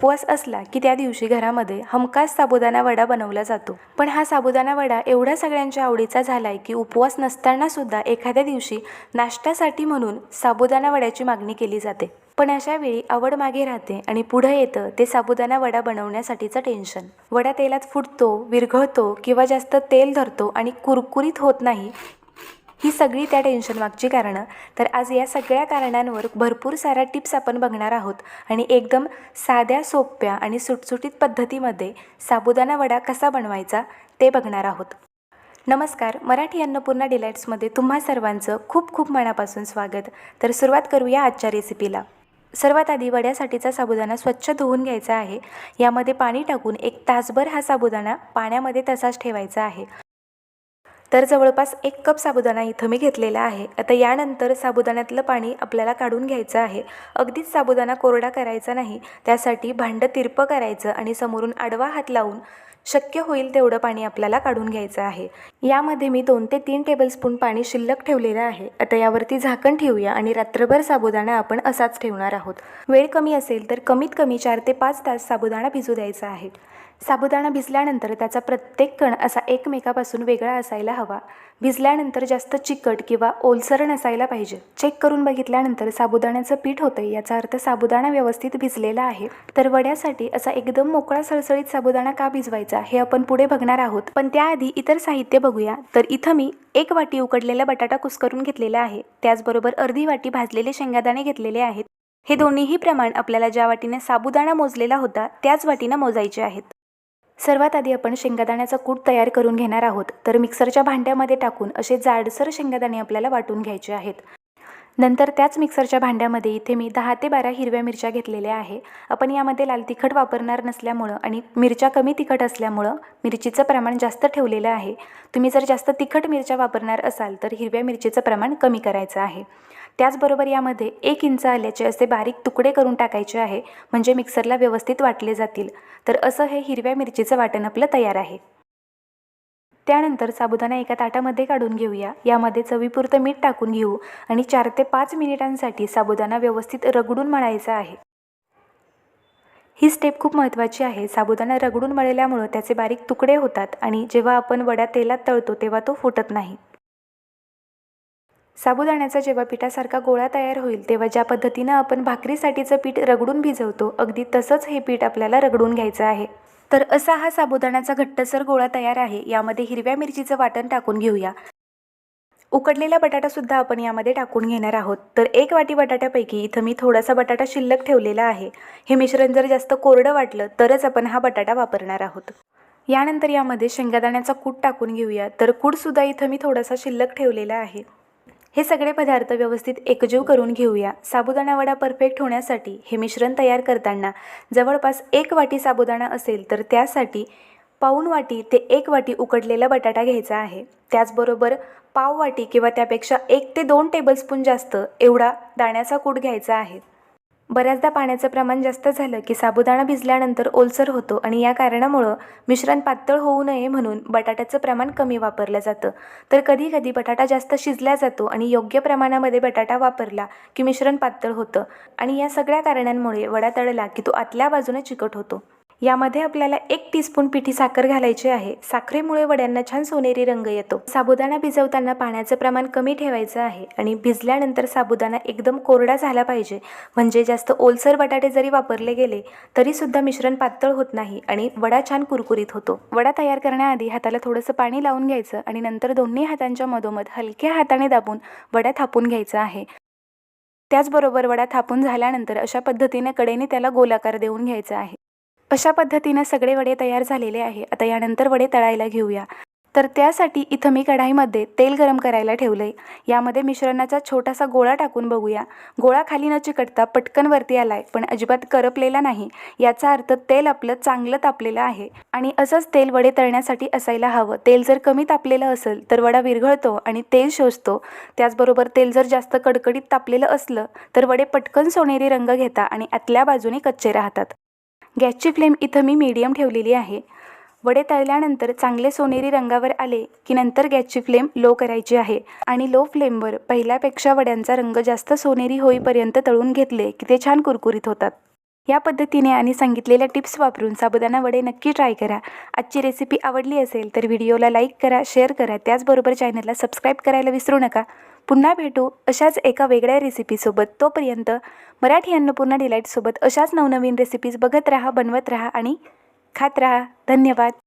उपवास असला की त्या दिवशी घरामध्ये हमखास साबुदाणा वडा बनवला जातो. पण हा साबुदाणा वडा एवढा सगळ्यांच्या आवडीचा झाला आहे की उपवास नसताना सुद्धा एखाद्या दिवशी नाश्त्यासाठी म्हणून साबुदाणा वड्याची मागणी केली जाते. पण अशा वेळी आवड मागे राहते आणि पुढं येतं ते साबुदाणा वडा बनवण्यासाठीचं टेन्शन. वडा तेलात फुटतो विरघळतो किंवा जास्त तेल धरतो आणि कुरकुरीत होत नाही ही सगळी त्या टेन्शन मागची कारणं. तर आज या सगळ्या कारणांवर भरपूर साऱ्या टिप्स आपण बघणार आहोत. आणि एकदम साध्या सोप्या आणि सुटसुटीत पद्धतीमध्ये साबुदाणा वडा कसा बनवायचा ते बघणार आहोत. नमस्कार मराठी अन्नपूर्णा डिलाईट्समध्ये तुम्हा सर्वांचं खूप खूप मनापासून स्वागत. तर सुरुवात करूया आजच्या रेसिपीला सर्वात आधी वड्यासाठीचा साबुदाणा स्वच्छ धुवून घ्यायचा आहे. यामध्ये पाणी टाकून एक तासभर हा साबुदाणा पाण्यामध्ये तसाच ठेवायचा आहे. तर जवळपास एक कप साबुदाणा इथं मी घेतलेला आहे. आता यानंतर साबुदाण्यातलं पाणी आपल्याला काढून घ्यायचं आहे. अगदीच साबुदाणा कोरडा करायचा नाही. त्यासाठी भांडं तिरपं करायचं आणि समोरून आडवा हात लावून शक्य होईल तेवढं पाणी आपल्याला काढून घ्यायचं आहे. यामध्ये मी दोन ते तीन टेबलस्पून पाणी शिल्लक ठेवलेलं आहे. आता यावरती झाकण ठेवूया आणि रात्रभर साबुदाणा आपण असाच ठेवणार आहोत. वेळ कमी असेल तर कमीत कमी चार ते पाच तास साबुदाणा भिजू द्यायचा आहे. साबुदाणा भिजल्यानंतर त्याचा प्रत्येक कण असा एकमेकापासून वेगळा असायला हवा. भिजल्यानंतर जास्त चिकट किंवा ओलसर नसायला पाहिजे. चेक करून बघितल्यानंतर साबुदाण्याचं पीठ होतं याचा अर्थ साबुदाणा व्यवस्थित भिजलेला आहे. तर वड्यासाठी असा एकदम मोकळा सळसळीत साबुदाणा का भिजवायचा? हे आपण पुढे बघणार आहोत. पण त्याआधी इतर साहित्य बघूया. तर इथं मी एक वाटी उकडलेला बटाटा कुस्करून घेतलेला आहे. त्याचबरोबर अर्धी वाटी भाजलेले शेंगादाणे घेतलेले आहेत. हे दोन्हीही प्रमाण आपल्याला ज्या वाटीने साबुदाणा मोजलेला होता त्याच वाटीनं मोजायचे आहेत. सर्वात आधी आपण शेंगादाण्याचा कूट तयार करून घेणार आहोत. तर मिक्सरच्या भांड्यामध्ये टाकून असे जाडसर शेंगादाणे आपल्याला वाटून घ्यायचे आहेत. नंतर त्याच मिक्सरच्या भांड्यामध्ये इथे मी दहा ते बारा हिरव्या मिरच्या घेतलेल्या आहे. आपण यामध्ये लाल तिखट वापरणार नसल्यामुळं आणि मिरच्या कमी तिखट असल्यामुळं मिरचीचं प्रमाण जास्त ठेवलेलं आहे. तुम्ही जर जास्त तिखट मिरच्या वापरणार असाल तर हिरव्या मिरचीचं प्रमाण कमी करायचं आहे. त्याचबरोबर यामध्ये एक इंच आल्याचे असे बारीक तुकडे करून टाकायचे आहे म्हणजे मिक्सरला व्यवस्थित वाटले जातील. तर असं हे हिरव्या मिरचीचं वाटण आपलं तयार आहे. त्यानंतर साबुदाणा एका ताटामध्ये काढून घेऊया. यामध्ये चवीपुरतं मीठ टाकून घेऊ आणि चार ते पाच मिनिटांसाठी साबुदाणा व्यवस्थित रगडून मळायचा आहे. ही स्टेप खूप महत्त्वाची आहे. साबुदाणा रगडून मळल्यामुळं त्याचे बारीक तुकडे होतात आणि जेव्हा आपण वड्या तेलात तळतो तेव्हा तो फुटत नाही. साबुदाण्याचा जेव्हा पिठासारखा गोळा तयार होईल तेव्हा ज्या पद्धतीनं आपण भाकरीसाठीचं पीठ रगडून भिजवतो अगदी तसंच हे पीठ आपल्याला रगडून घ्यायचं आहे. तर असा हा साबुदाण्याचा घट्टसर गोळा तयार आहे. यामध्ये हिरव्या मिरचीचं वाटण टाकून घेऊया. उकडलेला बटाटासुद्धा आपण यामध्ये टाकून घेणार आहोत. तर एक वाटी बटाट्यापैकी इथं मी थोडासा बटाटा शिल्लक ठेवलेला आहे. हे मिश्रण जर जास्त कोरडं वाटलं तरच आपण हा बटाटा वापरणार आहोत. यानंतर यामध्ये शेंगादाण्याचा कूट टाकून घेऊया. तर कूटसुद्धा इथं मी थोडासा शिल्लक ठेवलेला आहे. हे सगळे पदार्थ व्यवस्थित एकजीव करून घेऊया. साबुदाणा वडा परफेक्ट होण्यासाठी हे मिश्रण तयार करताना जवळपास एक वाटी साबुदाणा असेल तर त्यासाठी पाऊण वाटी ते एक वाटी उकडलेला बटाटा घ्यायचा आहे. त्याचबरोबर पाव वाटी किंवा त्यापेक्षा एक ते दोन टेबलस्पून जास्त एवढा दाण्याचा कूट घ्यायचा आहे. बऱ्याचदा पाण्याचं प्रमाण जास्त झालं की साबुदाणा भिजल्यानंतर ओलसर होतो आणि या कारणामुळं मिश्रण पातळ होऊ नये म्हणून बटाट्याचं प्रमाण कमी वापरलं जातं. तर कधी कधी बटाटा जास्त शिजला जातो आणि योग्य प्रमाणामध्ये बटाटा वापरला की मिश्रण पातळ होतं. आणि या सगळ्या कारणांमुळे वडा तळला की तो आतल्या बाजूने चिकट होतो. यामध्ये आपल्याला एक टीस्पून पिठी साखर घालायची आहे. साखरेमुळे वड्यांना छान सोनेरी रंग येतो. साबुदाणा भिजवताना पाण्याचं प्रमाण कमी ठेवायचं आहे आणि भिजल्यानंतर साबुदाणा एकदम कोरडा झाला पाहिजे. म्हणजे जास्त ओलसर बटाटे जरी वापरले गेले तरी सुद्धा मिश्रण पातळ होत नाही आणि वडा छान कुरकुरीत होतो. वडा तयार करण्याआधी हाताला थोडंसं पाणी लावून घ्यायचं आणि नंतर दोन्ही हातांच्या मधोमध हलक्या हाताने दाबून वडा थापून घ्यायचा आहे. त्याचबरोबर वडा थापून झाल्यानंतर अशा पद्धतीने कडेने त्याला गोलाकार देऊन घ्यायचा आहे. अशा पद्धतीनं सगळे वडे तयार झालेले आहे. आता यानंतर वडे तळायला घेऊया. तर त्यासाठी इथं मी कढाईमध्ये तेल गरम करायला ठेवलं आहे यामध्ये मिश्रणाचा छोटासा गोळा टाकून बघूया. गोळा खाली न चिकटता पटकन वरती आलाय पण अजिबात करपलेला नाही. याचा अर्थ तेल आपलं चांगलं तापलेलं आहे. आणि असंच तेल वडे तळण्यासाठी असायला हवं. तेल जर कमी तापलेलं असेल तर वडा विरघळतो आणि तेल शोषतो. त्याचबरोबर तेल जर जास्त कडकडीत तापलेलं असलं तर वडे पटकन सोनेरी रंग घेता आणि आतल्या बाजूने कच्चे राहतात. गॅसची फ्लेम इथं मी मीडियम ठेवलेली आहे. वडे तळल्यानंतर चांगले सोनेरी रंगावर आले की नंतर गॅसची फ्लेम लो करायची आहे आणि लो फ्लेमवर पहिल्यापेक्षा वड्यांचा रंग जास्त सोनेरी होईपर्यंत तळून घेतले की ते छान कुरकुरीत होतात. या पद्धतीने आणि सांगितलेल्या टिप्स वापरून साबुदाणा वडे नक्की ट्राय करा. आजची रेसिपी आवडली असेल तर व्हिडिओला लाईक करा शेअर करा. त्याचबरोबर चॅनलला सबस्क्राईब करायला विसरू नका. पुन्हा भेटू अशाच एका वेगळ्या रेसिपीसोबत तोपर्यंत मराठी अन्नपूर्णा डिलाईटसोबत अशाच नवनवीन रेसिपीज बघत राहा बनवत राहा आणि खात राहा. धन्यवाद.